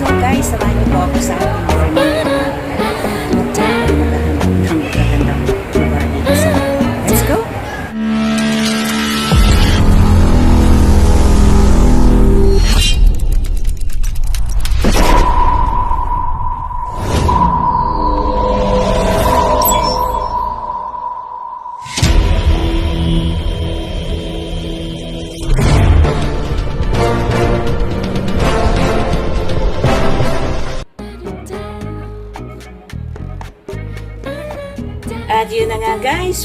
guys, samahan niyo po ako sa ating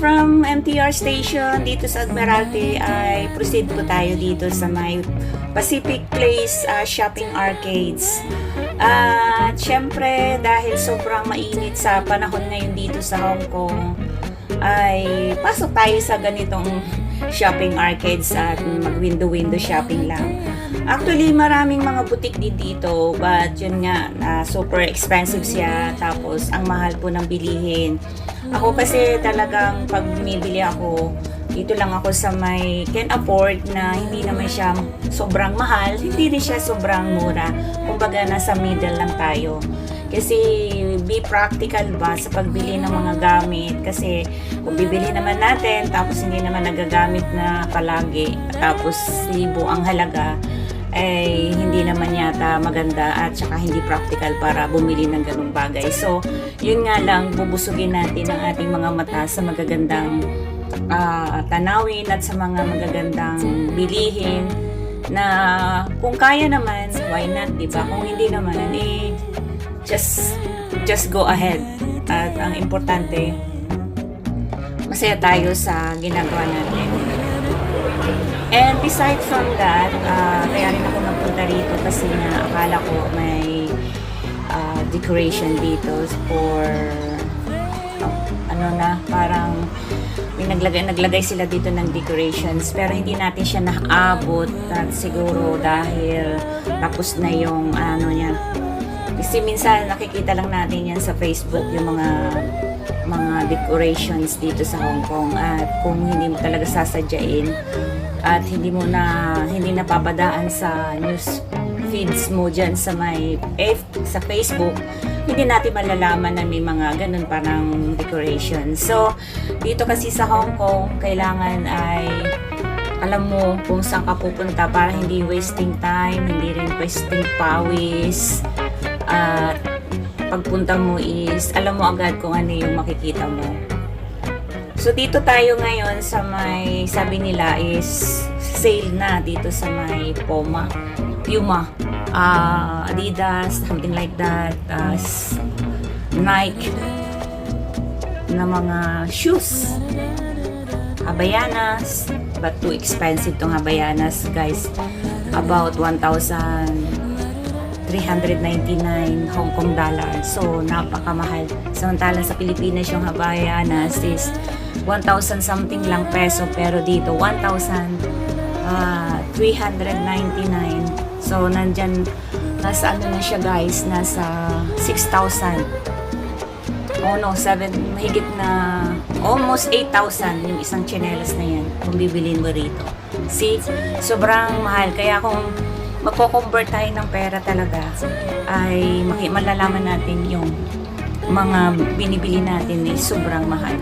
from MTR station dito sa Admiralty ay proceed po tayo dito sa may Pacific Place ah, Shopping Arcades. At syempre dahil sobrang mainit sa panahon ngayon dito sa Hong Kong ay pasok tayo sa ganitong shopping arcades at mag window-window shopping lang. Actually, maraming mga butik din dito but yun nga, ah, super expensive siya tapos ang mahal po ng bilihin. Ako kasi talagang pag bumibili ako, dito lang ako sa may can afford na hindi naman siya sobrang mahal, hindi rin siya sobrang mura. Kumbaga nasa middle lang tayo. Kasi be practical ba sa pagbili ng mga gamit kasi kung bibili naman natin tapos hindi naman nagagamit na palagi tapos libo ang halaga ay hindi naman yata maganda at saka hindi practical para bumili ng ganung bagay. So, yun nga lang, bubusugin natin ang ating mga mata sa magagandang ah, tanawin at sa mga magagandang bilihin na kung kaya naman, why not, di ba? Kung hindi naman, eh, just, just go ahead. At ang importante, masaya tayo sa ginagawa natin. And beside from that, uh, kaya rin ako napunta rito kasi nga akala ko may uh, decoration dito for uh, ano na, parang may naglagay, naglagay sila dito ng decorations pero hindi natin siya naabot at siguro dahil tapos na yung ano niya. Kasi minsan nakikita lang natin yan sa Facebook yung mga mga decorations dito sa Hong Kong. At kung hindi mo talaga sasadyain at hindi mo na hindi napapadaan sa news feeds mo dyan sa may F, sa Facebook hindi natin malalaman na may mga ganun parang decoration. So dito kasi sa Hong Kong kailangan ay alam mo kung saan ka pupunta para hindi wasting time hindi rin wasting pawis at pagpunta mo is alam mo agad kung ano yung makikita mo. So dito tayo ngayon sa may sabi nila is sale na dito sa may Puma, Puma, ah, Adidas, something like that, uh, Nike na mga shoes. Habayanas, but too expensive tong Habayanas, guys. About 1,399 Hong Kong dollar. So, napakamahal. Samantalang sa Pilipinas yung Habayanas is 1,000 something lang peso pero dito 1,399 so nandyan nasa ano na siya guys nasa 6,000 oh no 7 mahigit na almost 8,000 yung isang chinelas na yan kung bibilin mo rito. See? Sobrang mahal. Kaya kung magko-convert tayo ng pera talaga ay malalaman natin yung mga binibili natin ay sobrang mahal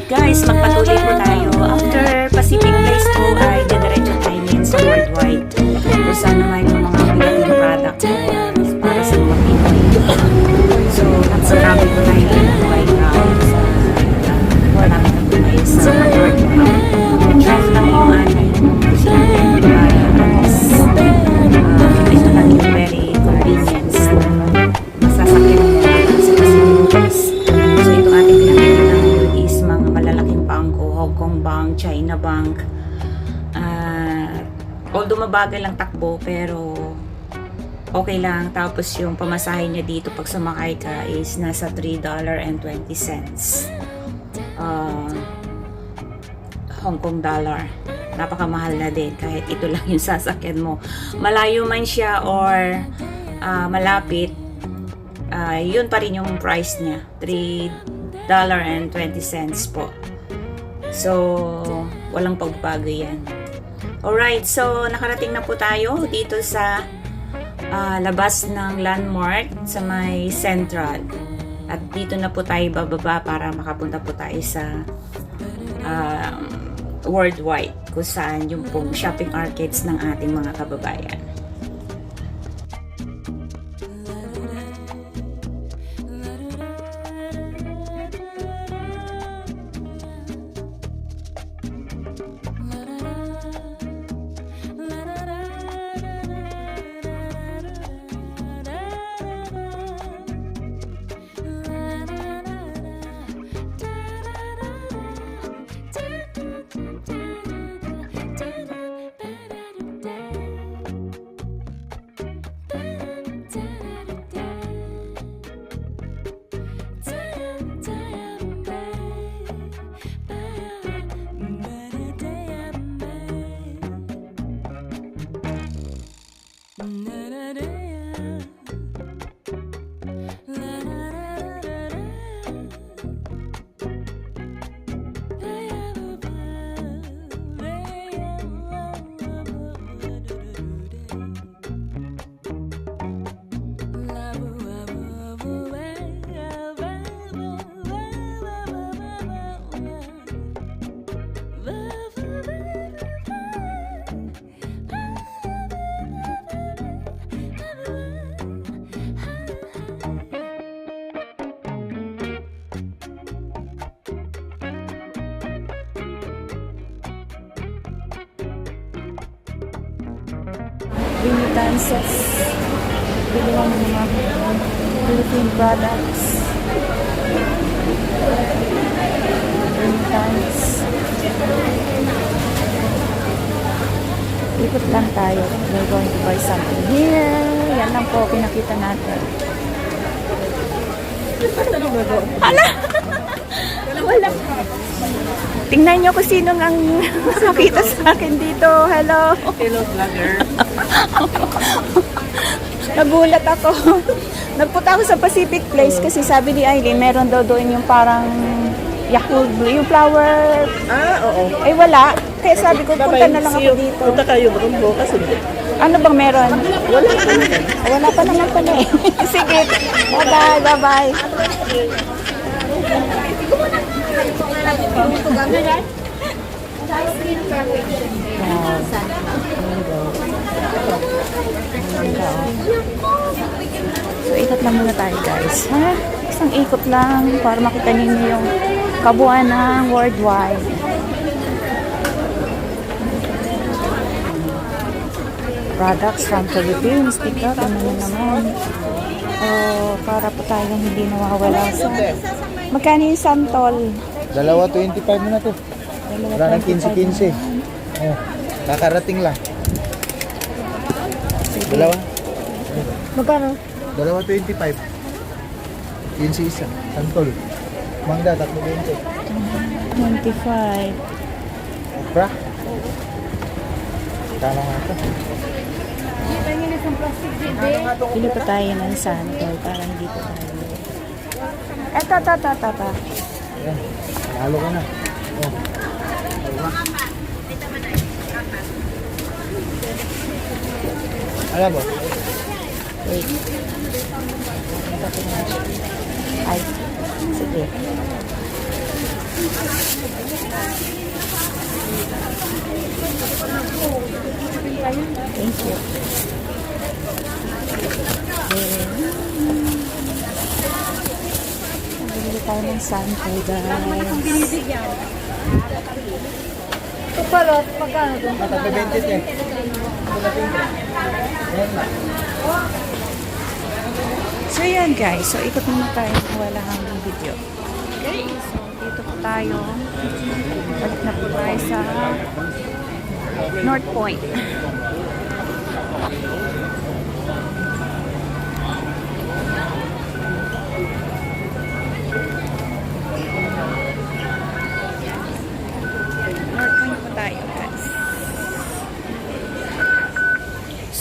Guys, magpatuloy po tayo. After Pacific Place po ay didiretso tayo ngayon sa Worldwide. Kung saan naman yung mga Filipino product para sa mga Pinoy. So, napasabi po tayo China Bank. Ah, although mabagal lang takbo, pero okay lang. Tapos yung pamasahe niya dito pag sumakay ka is nasa $3.20. Ah, Hong Kong dollar. Napakamahal na din kahit ito lang yung sasakyan mo. Malayo man siya or ah, malapit, ah, yun pa rin yung price niya. $3.20 po. So, walang pagbago yan. Alright, so nakarating na po tayo dito sa ah, labas ng landmark sa may central. At dito na po tayo bababa para makapunta po tayo sa um, worldwide kung saan yung pong shopping arcades ng ating mga kababayan. Yeah. Remittances. Biluang ng mga Philippine products. Remittance. Ikot lang tayo. We're going to buy something here. Yan lang po pinakita natin. Ala! Wala. Tingnan nyo kung sino ang nakita sa akin dito. Hello. Hello, vlogger. Nagulat ako. Nagpunta ako sa Pacific Place kasi sabi ni Eileen, meron daw doon yung parang Yakult Blue, yung flower. Ah, oo. Ay wala. Kaya sabi ko, punta na lang ako dito. Punta kayo, baka bukas hindi. Ano bang meron? Wala pa naman. Wala pa naman pala eh. Sige. Bye-bye, bye-bye. So, ikot lang muna tayo guys. Ha? Isang ikot lang para makita ninyo yung kabuuan ng worldwide. Products from Philippines. Tika, ano na naman. O, para po tayong hindi nawawala sa... Magkano yung santol? Dalawa 25 mo na to. Wala ng 25. 15-15. Oh, kakarating lang. Dalawa? Magkano? Dalawa 25. 15 isa. Santol. Mangga, tatlo 20. 25. Opra? Kala nga ito. Pili pa tayo ng santol para hindi pa tayo. Eto, eto, eto, eto, eto. Ayan. Lalo ka na. Oh. Alam mo? Wait. Ay, sige. Thank you. Bili tayo ng sample, guys. Ito pala, magkano doon? Tatlo 20 eh. Ayan na. So yan guys, so ikot muna tayo kung wala hanggang video. So dito po tayo. Balik na po tayo sa North Point.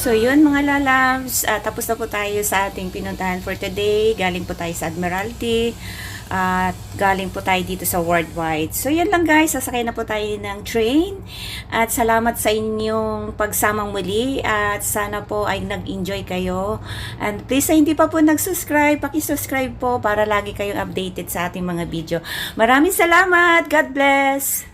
So yun mga lalabs, ah, tapos na po tayo sa ating pinuntahan for today. Galing po tayo sa Admiralty at galing po tayo dito sa Worldwide. So yun lang guys, sasakay na po tayo ng train at salamat sa inyong pagsamang muli at sana po ay nag-enjoy kayo. And please sa hindi pa po nag-subscribe, paki-subscribe po para lagi kayong updated sa ating mga video. Maraming salamat! God bless!